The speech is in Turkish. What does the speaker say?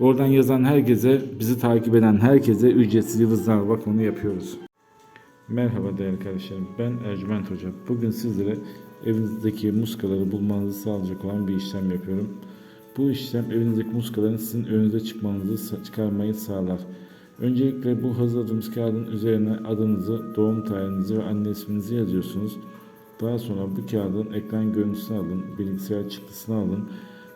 Oradan yazan herkese, bizi takip eden herkese ücretsiz yıldızname bakımını yapıyoruz. Merhaba değerli kardeşlerim, ben Ercüment Hoca. Bugün sizlere evinizdeki muskaları bulmanızı sağlayacak olan bir işlem yapıyorum. Bu işlem evinizdeki muskaların sizin önünüze çıkmanızı, çıkarmayı sağlar. Öncelikle bu hazırladığımız kağıdın üzerine adınızı, doğum tarihinizi ve anne isminizi yazıyorsunuz. Daha sonra bu kağıdın ekran görüntüsünü alın, bilgisayar çıktısını alın